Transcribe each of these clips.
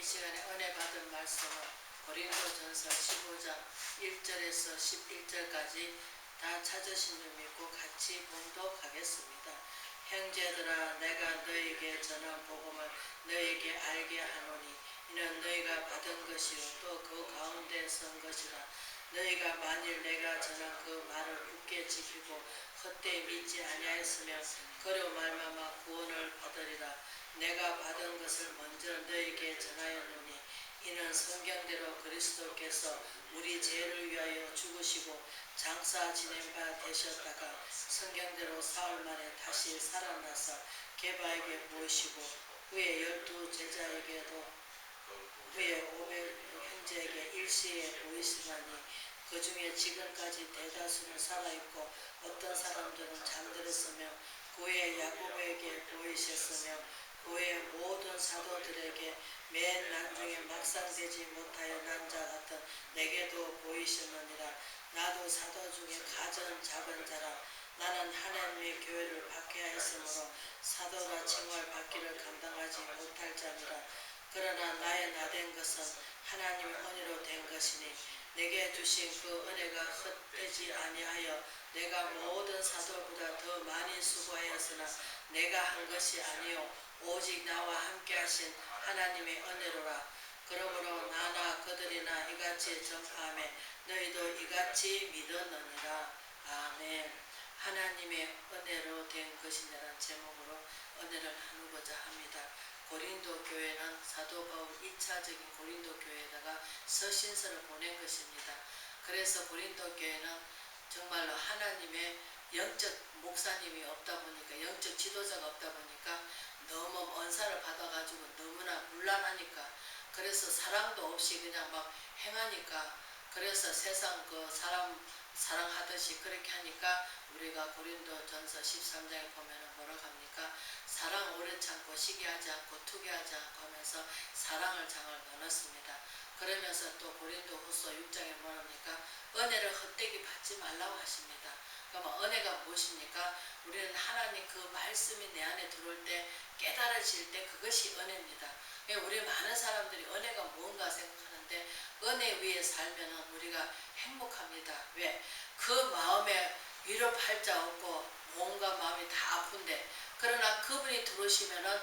이 시간에 은혜 받은 말씀은 고린도전서 15장 1절에서 11절까지 다 찾으신 줄 믿고 같이 봉독하겠습니다. 형제들아 내가 너에게 전한 복음을 너에게 알게 하노니 이는 너희가 받은 것이요 또 그 가운데 선 것이라 너희가 만일 내가 전한 그 말을 굳게 지키고 헛되이 믿지 아니하였으면 그로 말미암아 구원을 받으리라 내가 받은 것을 먼저 너희에게 전하였노니 이는 성경대로 그리스도께서 우리 죄를 위하여 죽으시고 장사 지낸 바 되셨다가 성경대로 사흘 만에 다시 살아나서 개바에게 모시고 후에 열두 제자에게도 후에 오백 형제에게 일시에 보이시나니 그 중에 지금까지 대다수는 살아있고 어떤 사람들은 잠들었으며 그의 야곱에게 보이셨으며 그의 모든 사도들에게 맨 나중에 막상 되지 못하여 난자 같은 내게도 보이셨느니라. 나도 사도 중에 가전 작은 자라. 나는 하나님의 교회를 박해하였으므로 사도라 칭할 받기를 감당하지 못할 자니라. 그러나 나의 나된 것은 하나님의 은혜로 된 것이니 내게 주신 그 은혜가 헛되지 아니하여 내가 모든 사도보다 더 많이 수고하였으나 내가 한 것이 아니요 오직 나와 함께 하신 하나님의 은혜로라 그러므로 나나 그들이나 이같이 전파함에 너희도 이같이 믿었느니라 아멘 하나님의 은혜로 된 것이냐는 제목으로 은혜를 나누고자 합니다. 고린도 교회는 사도 바울 2차적인 고린도 교회에다가 서신서를 보낸 것입니다. 그래서 고린도 교회는 정말로 하나님의 영적 목사님이 없다 보니까 영적 지도자가 없다 보니까 너무 언사를 받아가지고 너무나 물란하니까 그래서 사랑도 없이 그냥 막 행하니까 그래서 세상 그 사람 사랑하듯이 그렇게 하니까 우리가 고린도 전서 13장에 보면은 뭐라고 합니까? 사랑 오래 참고 시기하지 않고 투기하지 않고 하면서 사랑을 장을 넣었습니다. 그러면서 또 고린도 후서 6장에 뭐합니까? 은혜를 헛되게 받지 말라고 하십니다. 그러면 은혜가 무엇입니까? 우리는 하나님 그 말씀이 내 안에 들어올 때 깨달아질 때 그것이 은혜입니다. 그러니까 우리 많은 사람들이 은혜가 뭔가 생각하는데 은혜 위에 살면은 우리가 행복합니다. 왜? 그 마음에 위로할 자 없고 뭔가 마음이 다 아픈데 그러나 그분이 들어오시면은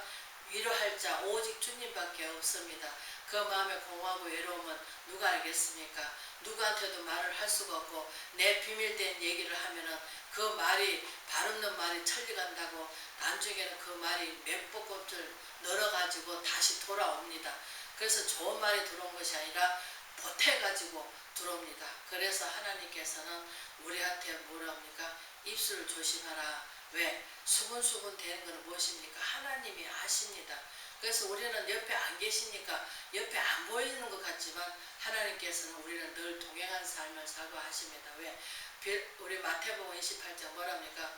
위로할 자 오직 주님밖에 없습니다. 그 마음의 공허하고 외로움은 누가 알겠습니까? 누구한테도 말을 할 수가 없고 내 비밀된 얘기를 하면은 그 말이 바르는 말이 천리간다고 나중에는 그 말이 몇 벚꽃을 널어가지고 다시 돌아옵니다. 그래서 좋은 말이 들어온 것이 아니라 보태가지고 들어옵니다. 그래서 하나님께서는 우리한테 뭐라 합니까? 입술을 조심하라. 왜? 수근수근 되는 것은 무엇입니까? 하나님이 아십니다. 그래서 우리는 옆에 안 계시니까 옆에 안 보이는 것 같지만 하나님께서는 우리는 늘 동행한 삶을 살고 하십니다. 왜? 비- 우리 마태복음 28장 뭐랍니까?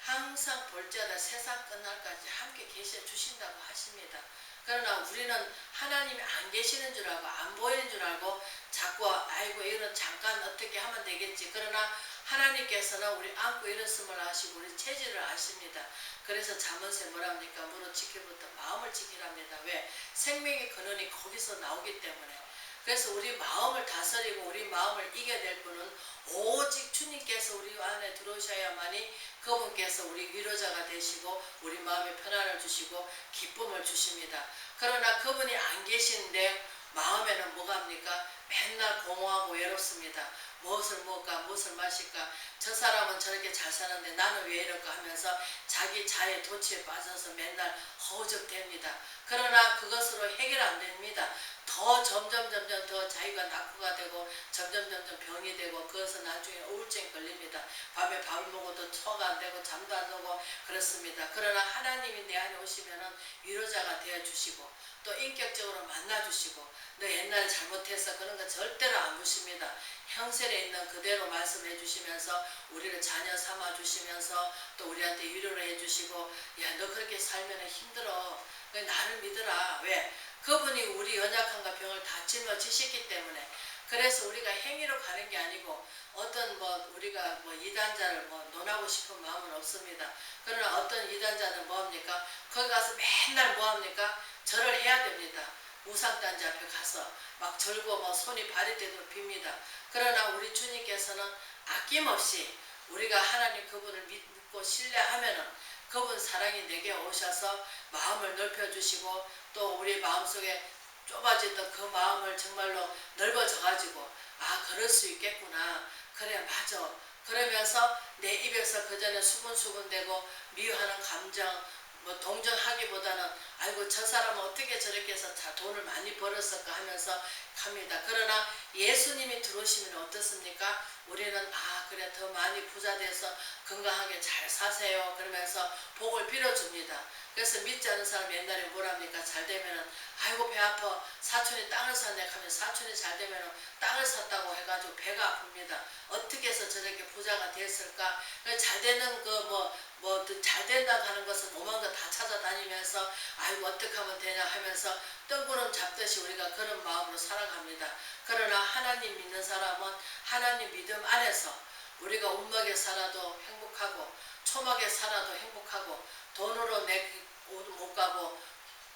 항상 볼지어다 세상 끝날까지 함께 계셔 주신다고 하십니다. 그러나 우리는 하나님이 안 계시는 줄 알고 안 보이는 줄 알고 자꾸 아이고 이런 잠깐 어떻게 하면 되겠지. 그러나 하나님께서는 우리 안고 일었음을 아시고 우리 체질을 아십니다. 그래서 잠언세 뭐랍니까? 무릇 지켜부터 마음을 지키랍니다. 왜? 생명의 근원이 거기서 나오기 때문에. 그래서 우리 마음을 다스리고 우리 마음을 이겨낼 분은 오직 주님께서 우리 안에 들어오셔야만이 그분께서 우리 위로자가 되시고 우리 마음에 편안을 주시고 기쁨을 주십니다. 그러나 그분이 안 계시는데 마음에는 뭐가 합니까? 맨날 공허하고 외롭습니다. 무엇을 먹을까, 무엇을 마실까, 저 사람은 저렇게 잘 사는데 나는 왜 이럴까 하면서 자기 자의 도취에 빠져서 맨날 허우적됩니다. 그러나 그것으로 해결 안 됩니다. 더 점점 점점 더 자기가 낙후가 되고 점점 점점 병이 되고 그것은 나중에 우울증이 걸립니다. 밤에 밥을 먹어도 소화가 안 되고 잠도 안 오고 그렇습니다. 그러나 하나님이 내 안에 오시면은 위로자가 되어 주시고 또 인격적으로 만나 주시고 너 옛날에 잘못해서 그런 거 절대로 안 보십니다. 형sel에 있는 그대로 말씀해 주시면서 우리를 자녀 삼아 주시면서 또 우리한테 위로를 해 주시고 야 너 그렇게 살면 힘들어. 그 나를 믿어라. 왜? 그분이 우리 연약함과 병을 다 짊어지셨기 때문에 그래서 우리가 행위로 가는 게 아니고 어떤 뭐 우리가 뭐 이단자를 뭐 논하고 싶은 마음은 없습니다. 그러나 어떤 이단자는 뭐합니까? 거기 가서 맨날 뭐합니까? 절을 해야 됩니다. 우상단지 앞에 가서 막 절고 뭐 손이 발이 되도록 빕니다. 그러나 우리 주님께서는 아낌없이 우리가 하나님 그분을 믿고 신뢰하면은 그분 사랑이 내게 오셔서 마음을 넓혀주시고 또 우리 마음속에 좁아졌던 그 마음을 정말로 넓어져 가지고 아 그럴 수 있겠구나. 그래 맞아. 그러면서 내 입에서 그 전에 수근수근대고 미워하는 감정 뭐 동정하기보다는 아이고 저 사람은 어떻게 저렇게 해서 자 돈을 많이 벌었을까 하면서 갑니다. 그러나 예수님이 들어오시면 어떻습니까? 우리는 아 그래 더 많이 부자 돼서 건강하게 잘 사세요 그러면서 복을 빌어줍니다. 그래서 믿지 않는 사람 옛날에 뭐랍니까? 잘 되면은 아이고 배 아파 사촌이 땅을 샀네 하면 사촌이 잘 되면은 땅을 샀다고 해가지고 배가 아픕니다. 어떻게 해서 저렇게 부자가 됐을까? 잘 되는 그 뭐 뭐잘 된다고 하는 것은 오만 거다 찾아다니면서 아 이고 어떻게 하면 되냐 하면서 뜬구름 잡듯이 우리가 그런 마음으로 살아갑니다. 그러나 하나님 믿는 사람은 하나님 믿음 안에서 우리가 운막에 살아도 행복하고 초막에 살아도 행복하고 돈으로 내못 가고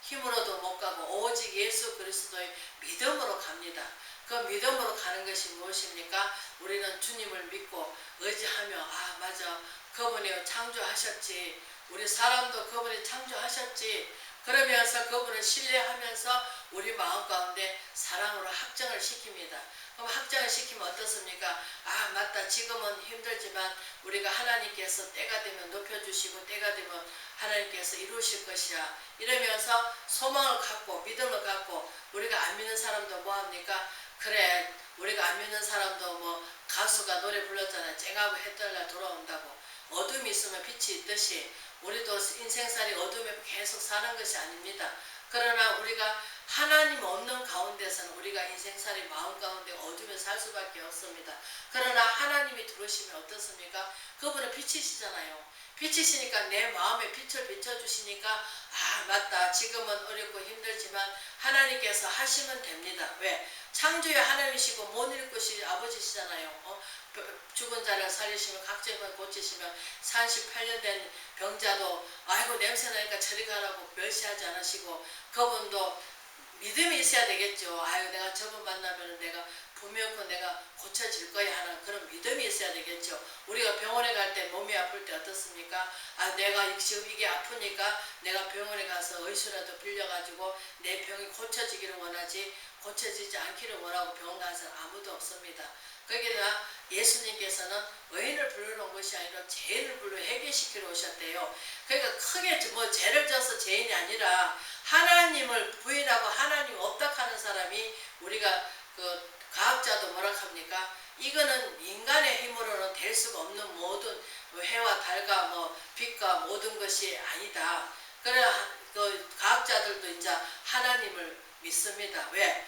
힘으로도 못 가고 오직 예수 그리스도의 믿음으로 갑니다. 그 믿음으로 가는 것이 무엇입니까? 우리는 주님을 믿고 의지하며 아 맞아 그분이 창조하셨지 우리 사람도 그분이 창조하셨지 그러면서 그분을 신뢰하면서 우리 마음 가운데 사랑으로 확정을 시킵니다. 그럼 확정을 시키면 어떻습니까? 아 맞다 지금은 힘들지만 우리가 하나님께서 때가 되면 높여주시고 때가 되면 하나님께서 이루실 것이야 이러면서 소망을 갖고 믿음을 갖고 우리가 안 믿는 사람도 뭐합니까? 그래 우리가 안 믿는 사람도 뭐 가수가 노래 불렀잖아요 쨍하고 해떨날 돌아온다고 어둠이 있으면 빛이 있듯이 우리도 인생살이 어둠에 계속 사는 것이 아닙니다. 그러나 우리가 하나님 없는 가운데서는 우리가 인생살이 마음 가운데 어둠에 살 수밖에 없습니다. 그러나 하나님이 들어오시면 어떻습니까? 그분은 빛이시잖아요. 빛이시니까 내 마음에 빛을 비춰주시니까 아 맞다 지금은 어렵고 힘들지만 하나님께서 하시면 됩니다. 왜? 창조의 하나님이시고 못 읽을 것이 아버지시잖아요. 어? 죽은 자를 살리시면 각종을 고치시면 38년 된 병자도 아이고 냄새 나니까 저리 가라고 멸시하지 않으시고 그분도 믿음이 있어야 되겠죠. 아유 내가 저분 만나면 내가 분명코 내가 고쳐질 거야 하는 그런 믿음이 있어야 되겠죠. 우리가 병원에 갈 때 몸이 아플 때 어떻습니까? 아 내가 지금 이게 아프니까 내가 병원에 가서 의수라도 빌려가지고 내 병이 고쳐지기를 원하지 고쳐지지 않기를 원하고 병원 가는 사람 아무도 없습니다. 거기다 예수님께서는 의인을 부르는 것이 아니라 죄인을 불러 해결시키러 오셨대요. 그러니까 크게 뭐 죄를 져서 죄인이 아니라 하나님을 부인하고 하나님 없다 하는 사람이 우리가 그 과학자도 뭐라 합니까? 이거는 인간의 힘으로는 될 수가 없는 모든 뭐 해와 달과 뭐 빛과 모든 것이 아니다. 그래 그 과학자들도 이제 하나님을 믿습니다. 왜?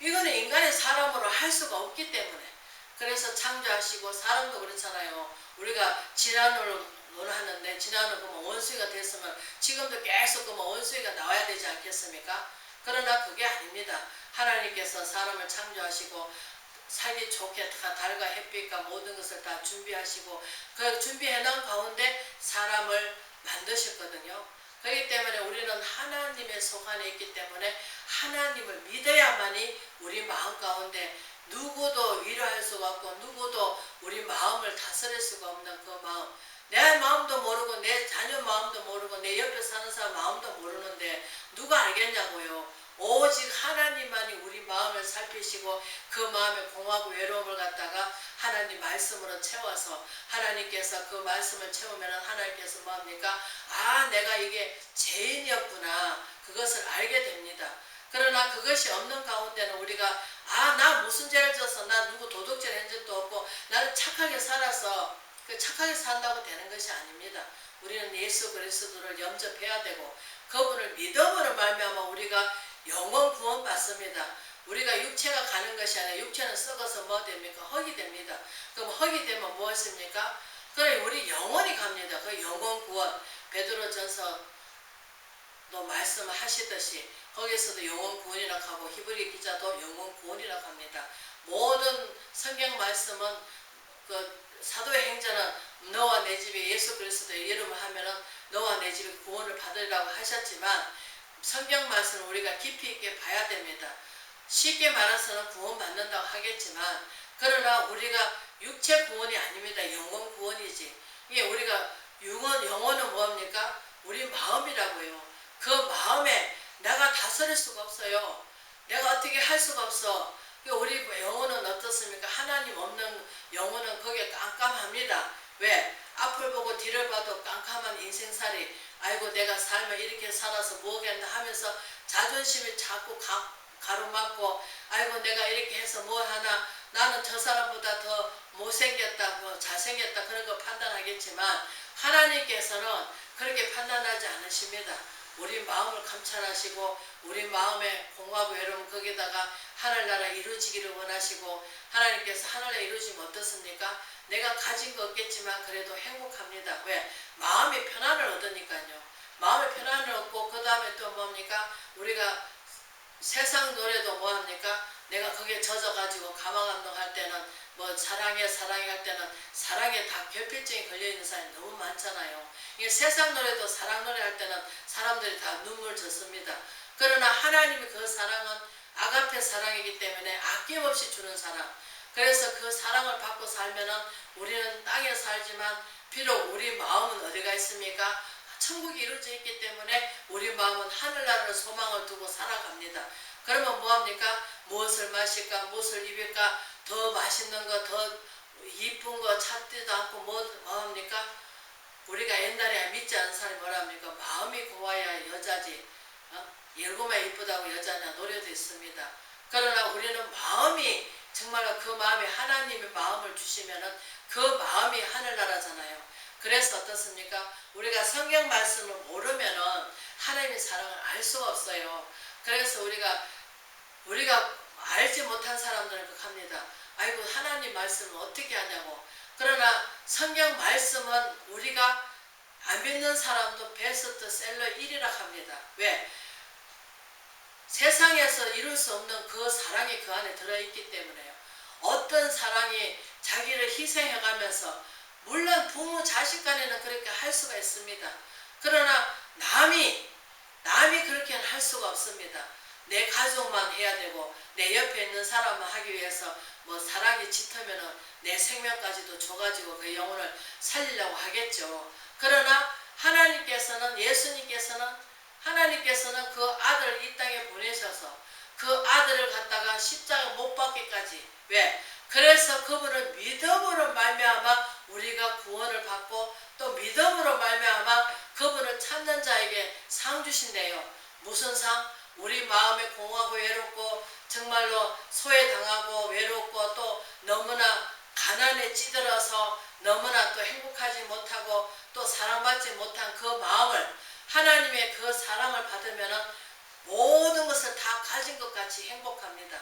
이거는 인간의 사람으로 할 수가 없기 때문에. 그래서 창조하시고 사람도 그렇잖아요. 우리가 질환을 논하는데 질환을 그러면 원수가 됐으면 지금도 계속 그러면 원수가 나와야 되지 않겠습니까? 그러나 그게 아닙니다. 하나님께서 사람을 창조하시고 살기 좋게 다 달과 햇빛과 모든 것을 다 준비하시고 그 준비해 놓은 가운데 사람을 만드셨거든요. 그렇기 때문에 우리는 하나님의 속 안에 있기 때문에 하나님을 믿어야만이 우리 마음 가운데 누구도 위로할 수가 없고 누구도 우리 마음을 다스릴 수가 없는 그 마음 내 마음도 모르고 내 자녀 마음도 모르고 내 옆에 사는 사람 마음도 모르는데 누가 알겠냐고요 오직 하나님만이 우리 마음을 살피시고 그 마음의 공하고 외로움을 갖다가 하나님 말씀으로 채워서 하나님께서 그 말씀을 채우면 하나님께서 뭐합니까? 아 내가 이게 죄인이었구나 그것을 알게 됩니다. 그러나 그것이 없는 가운데는 우리가 아 나 무슨 죄를 졌어 나 누구 도둑질 한 적도 없고 나는 착하게 살아서 그 착하게 산다고 되는 것이 아닙니다. 우리는 예수 그리스도를 염접해야 되고 그분을 믿음으로 말미암아 우리가 영원 구원 받습니다. 우리가 육체가 가는 것이 아니라 육체는 썩어서 뭐 됩니까? 흙이 됩니다. 그럼 흙이 되면 무엇입니까? 그래 우리 영원히 갑니다. 그 영원 구원 베드로전서 또 말씀하시듯이 거기서도 영원 구원이라고 하고 히브리 기자도 영원 구원이라고 합니다. 모든 성경 말씀은 그 사도의 행전은 너와 내 집에 예수 그리스도의 이름을 하면은 너와 내 집에 구원을 받으리라고 하셨지만 성경 말씀을 우리가 깊이 있게 봐야 됩니다. 쉽게 말해서는 구원받는다고 하겠지만 그러나 우리가 육체 구원이 아닙니다. 영혼 구원이지. 이게 우리가 영혼, 영혼은 뭐합니까? 우리 마음이라고요. 그 마음에 내가 다스릴 수가 없어요. 내가 어떻게 할 수가 없어. 그 우리 영혼은 어떻습니까? 하나님 없는 영혼은 거기에 깜깜합니다. 왜? 앞을 보고 뒤를 봐도 깜깜한 인생살이 아이고 내가 삶을 이렇게 살아서 뭐겠나 하면서 자존심이 자꾸 가, 가로막고 아이고 내가 이렇게 해서 뭐 하나 나는 저 사람보다 더 못생겼다 뭐 잘생겼다 그런 거 판단하겠지만 하나님께서는 그렇게 판단하지 않으십니다. 우리 마음을 감찰하시고 우리 마음의 공허하고 외로움 거기다가 하늘나라 이루어지기를 원하시고 하나님께서 하늘에 이루어지면 어떻습니까? 내가 가진 거 없겠지만 그래도 행복합니다. 왜? 마음의 편안을 얻으니까요. 마음의 편안을 얻고 그 다음에 또 뭡니까? 우리가 세상 노래도 뭐합니까? 내가 거기에 젖어가지고 가마감동할 때는 뭐 사랑해 사랑해 할 때는 사랑에 다 결핍증이 걸려있는 사람이 너무 많잖아요. 이게 세상 노래도 사랑 노래 할 때는 사람들이 다 눈물 젖습니다. 그러나 하나님의 그 사랑은 아가페 사랑이기 때문에 아낌없이 주는 사랑. 그래서 그 사랑을 받고 살면은 우리는 땅에 살지만 비록 우리 마음은 어디가 있습니까? 천국이 이루어져 있기 때문에 우리 마음은 하늘나라를 소망을 두고 살아갑니다. 그러면 뭐합니까? 무엇을 마실까? 무엇을 입을까? 더 맛있는 거, 더 이쁜 거 찾지도 않고 뭐, 뭐 합니까? 우리가 옛날에 믿지 않은 사람이 뭐랍니까? 마음이 고와야 여자지. 어? 열고만 이쁘다고 여자냐 노래도 있습니다. 그러나 우리는 마음이 정말로 그 마음이 하나님의 마음을 주시면은 그 마음이 하늘나라잖아요. 그래서 어떻습니까? 우리가 성경 말씀을 모르면은 하나님의 사랑을 알 수가 없어요. 그래서 우리가 우리가 알지 못한 사람들은 그렇게 합니다. 아이고 하나님 말씀을 어떻게 하냐고. 그러나 성경 말씀은 우리가 안 믿는 사람도 베스트 셀러 1이라 합니다. 왜? 세상에서 이룰 수 없는 그 사랑이 그 안에 들어있기 때문에요. 어떤 사랑이 자기를 희생해가면서 물론 부모 자식 간에는 그렇게 할 수가 있습니다. 그러나 남이 남이 그렇게는 할 수가 없습니다. 내 가족만 해야 되고 내 옆에 있는 사람만 하기 위해서 뭐 사랑이 짙으면은 내 생명까지도 줘가지고 그 영혼을 살리려고 하겠죠. 그러나 하나님께서는 예수님께서는 하나님께서는 그 아들을 이 땅에 보내셔서 그 아들을 갖다가 십자가 못 박기까지 왜? 그래서 그분을 믿음으로 말미암아 우리가 구원을 받고 또 믿음으로 말미암아 그분을 찾는 자에게 상 주신대요. 무슨 상? 우리 마음에 공하고 외롭고 정말로 소외당하고 외롭고 또 너무나 가난에 찌들어서 너무나 또 행복하지 못하고 또 사랑받지 못한 그 마음을 하나님의 그 사랑을 받으면은 모든 것을 다 가진 것 같이 행복합니다.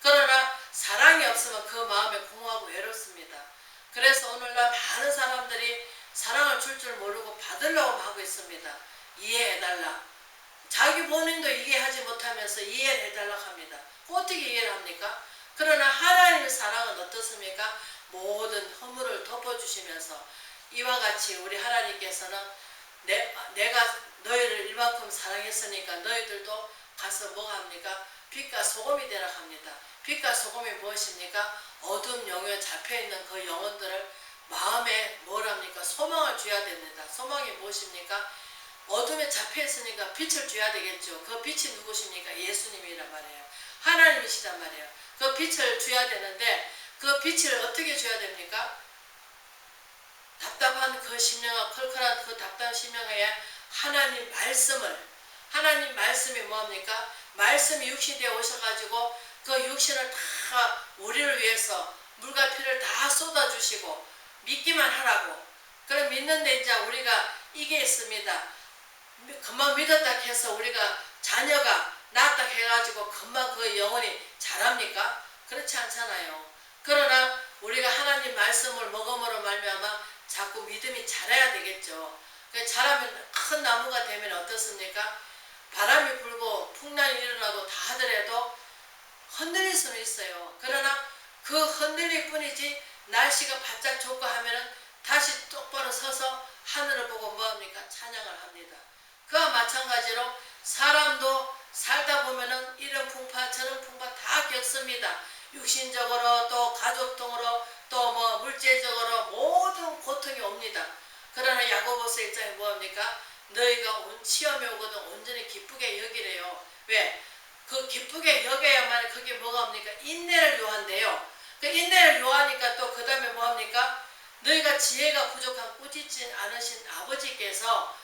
그러나 사랑이 없으면 그 마음에 공허하고 외롭습니다. 그래서 오늘날 많은 사람들이 사랑을 줄 줄 모르고 받으려고 하고 있습니다. 이해해달라. 자기 본인도 이해하지 못하면서 이해를 해달라고 합니다. 어떻게 이해를 합니까? 그러나 하나님의 사랑은 어떻습니까? 모든 허물을 덮어주시면서 이와 같이 우리 하나님께서는 내, 내가 너희를 이만큼 사랑했으니까 너희들도 가서 뭐 합니까? 빛과 소금이 되라 합니다. 빛과 소금이 무엇입니까? 어둠 영역에 잡혀있는 그 영혼들을 마음에 뭐랍니까? 소망을 줘야 됩니다. 소망이 무엇입니까? 어둠에 잡혀 있으니까 빛을 줘야 되겠죠. 그 빛이 누구십니까? 예수님이란 말이에요. 하나님이시단 말이에요. 그 빛을 줘야 되는데 그 빛을 어떻게 줘야 됩니까? 답답한 그 심령아 컬컬한 그 답답한 심령에 하나님 말씀을 하나님 말씀이 뭐합니까? 말씀이 육신되어 오셔가지고 그 육신을 다 우리를 위해서 물과 피를 다 쏟아주시고 믿기만 하라고 그럼 믿는데 이제 우리가 이게 있습니다. 금방 믿었다 해서 우리가 자녀가 낳았다 해가지고 금방 그 영혼이 자랍니까? 그렇지 않잖아요. 그러나 우리가 하나님 말씀을 먹음으로 말미암아 자꾸 믿음이 자라야 되겠죠. 그 자라면 큰 나무가 되면 어떻습니까? 바람이 불고 풍랑이 일어나고 다 하더라도 흔들릴 수는 있어요. 그러나 그 흔들릴 뿐이지 날씨가 바짝 좋고 하면은 다시 똑바로 서서 하늘을 보고 뭐합니까? 찬양을 합니다. 그와 마찬가지로 사람도 살다 보면은 이런 풍파 저런 풍파 다 육신적으로 또 가족통으로 또 뭐 물질적으로 모든 고통이 옵니다. 그러나 야고보서 1장에 뭐합니까? 너희가 온 시험이 오거든 온전히 기쁘게 여기래요. 왜? 그 기쁘게 여겨야만 그게 뭐가 옵니까? 인내를 요한대요. 그 인내를 요하니까 또 그 다음에 뭐합니까? 너희가 지혜가 부족한 꾸짖지 않으신 아버지께서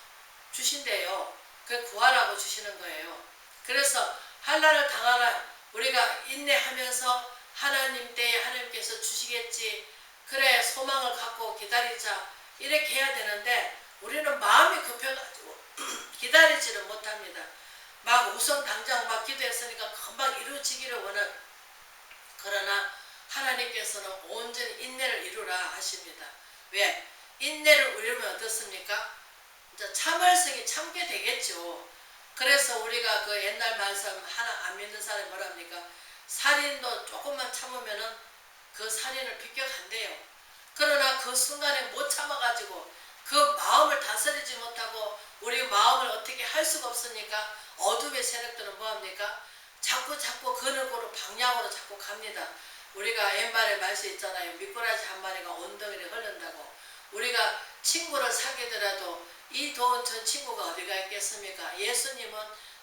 주신대요. 그 구하라고 주시는 거예요. 그래서 한란을 당하나 우리가 인내하면서 하나님 때에 하나님께서 주시겠지. 그래 소망을 갖고 기다리자. 이렇게 해야 되는데 우리는 마음이 급해가지고 기다리지를 못합니다. 막 우선 당장 막 기도했으니까 금방 이루어지기를 원한 그러나 하나님께서는 온전히 인내를 이루라 하십니다. 왜? 인내를 이루면 어떻습니까? 참을성이 참게 되겠죠. 그래서 우리가 그 옛날 말씀 하나 안 믿는 사람이 뭐랍니까? 살인도 조금만 참으면은 그 살인을 비껴간대요. 그러나 그 순간에 못 참아가지고 그 마음을 다스리지 못하고 우리 마음을 어떻게 할 수가 없으니까 어둠의 세력들은 뭐합니까? 자꾸 자꾸 그늘고로 방향으로 자꾸 갑니다. 우리가 옛말에 말씀 있잖아요. 미꾸라지 한 마리가 온덩이를 흐른다고. 우리가 친구를 사귀더라도 이 도운 전 친구가 어디가 있겠습니까? 예수님은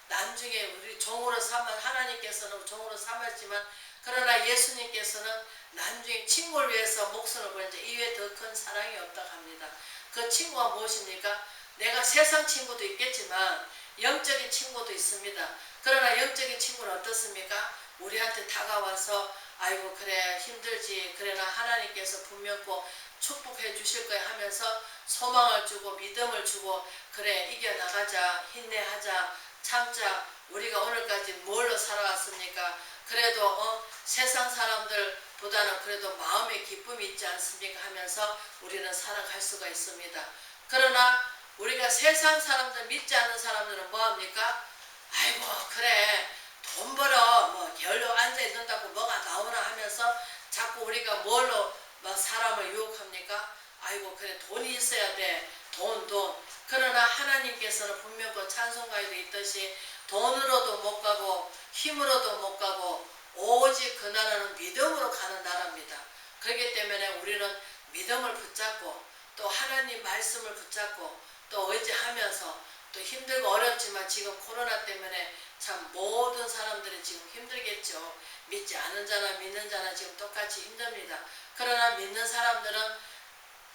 나중에 우리 종으로 삼아 하나님께서는 종으로 삼았지만 그러나 예수님께서는 나중에 친구를 위해서 목숨을 버린 자 이외에 더큰 사랑이 없다고 합니다. 그 친구가 무엇입니까? 내가 세상 친구도 있겠지만 영적인 친구도 있습니다. 그러나 영적인 친구는 어떻습니까? 우리한테 다가와서 아이고 그래 힘들지 그러나 하나님께서 분명 꼭 축복해 주실 거야 하면서 소망을 주고 믿음을 주고 그래 이겨나가자 힘내하자 참자 우리가 오늘까지 뭘로 살아왔습니까? 그래도 어, 세상 사람들보다는 그래도 마음의 기쁨이 있지 않습니까? 하면서 우리는 살아갈 수가 있습니다. 그러나 우리가 세상 사람들 믿지 않는 사람들은 뭐합니까? 아이고 그래 돈 벌어 뭐 게을러 앉아 있는다고 뭐가 나오나 하면서 자꾸 우리가 뭘로 막 사람을 유혹합니까? 아이고 그래 돈이 있어야 돼. 돈 돈. 그러나 하나님께서는 분명 그 찬송가에도 있듯이 돈으로도 못 가고 힘으로도 못 가고 오직 그 나라는 믿음으로 가는 나라입니다. 그렇기 때문에 우리는 믿음을 붙잡고 또 하나님 말씀을 붙잡고 또 의지하면서 또 힘들고 어렵지만 지금 코로나 때문에 참 모든 사람들이 지금 힘들겠죠. 믿지 않은 자나 믿는 자나 지금 똑같이 힘듭니다. 그러나 믿는 사람들은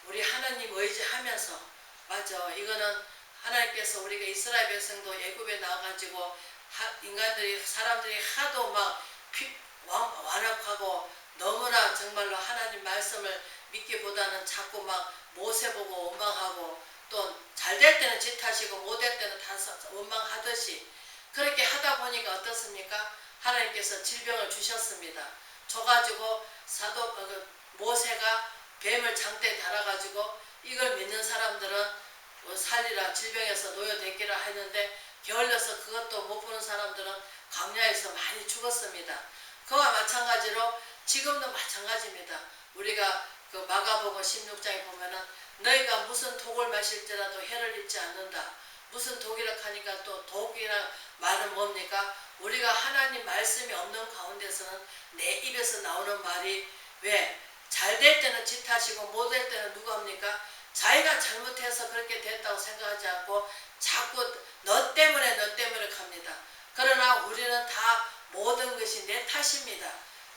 우리 하나님 의지하면서 맞아 이거는 하나님께서 우리가 이스라엘 백성도 애굽에 나와가지고 하- 인간들이 사람들이 하도 막 피- 완- 완악하고 너무나 정말로 하나님 말씀을 믿기보다는 자꾸 막 모세 보고 원망하고 또 잘 될 때는 짓하시고 못 될 때는 다 사- 원망하듯이 그렇게 하다 보니까 어떻습니까? 하나님께서 질병을 주셨습니다. 줘가지고 사도 어, 그 모세가 뱀을 장대에 달아가지고 이걸 믿는 사람들은 뭐 살리라 질병에서 노여됐기라 했는데 게을러서 그것도 못 보는 사람들은 광야에서 많이 죽었습니다. 그와 마찬가지로 지금도 마찬가지입니다. 우리가 그 마가복음 16장에 보면은 너희가 무슨 독을 마실지라도 해를 입지 않는다. 무슨 독이라 하니까 또 독이라 말은 뭡니까? 우리가 하나님 말씀이 없는 가운데서는 내 입에서 나오는 말이 왜? 잘 될 때는 짓하시고 못 될 때는 누가 합니까? 자기가 잘못해서 그렇게 됐다고 생각하지 않고 자꾸 너 때문에 너 때문에 갑니다. 그러나 우리는 다 모든 것이 내 탓입니다.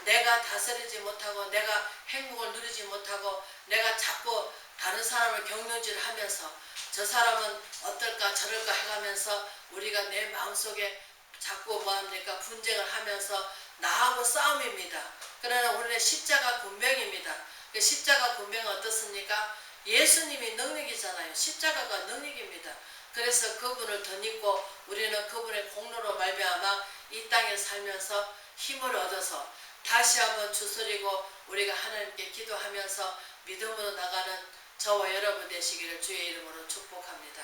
내가 다스리지 못하고 내가 행복을 누리지 못하고 내가 자꾸 다른 사람을 경륜질 하면서 저 사람은 어떨까 저럴까 해가면서 우리가 내 마음속에 자꾸 뭐합니까 분쟁을 하면서 나하고 싸움입니다. 그러나 우리는 십자가 군병입니다. 그 십자가 군병은 어떻습니까? 예수님이 능력이잖아요. 십자가가 능력입니다. 그래서 그분을 덧입고 우리는 그분의 공로로 말미암아 이 땅에 살면서 힘을 얻어서 다시 한번 주스리고 우리가 하나님께 기도하면서 믿음으로 나가는 저와 여러분 되시기를 주의 이름으로 축복합니다.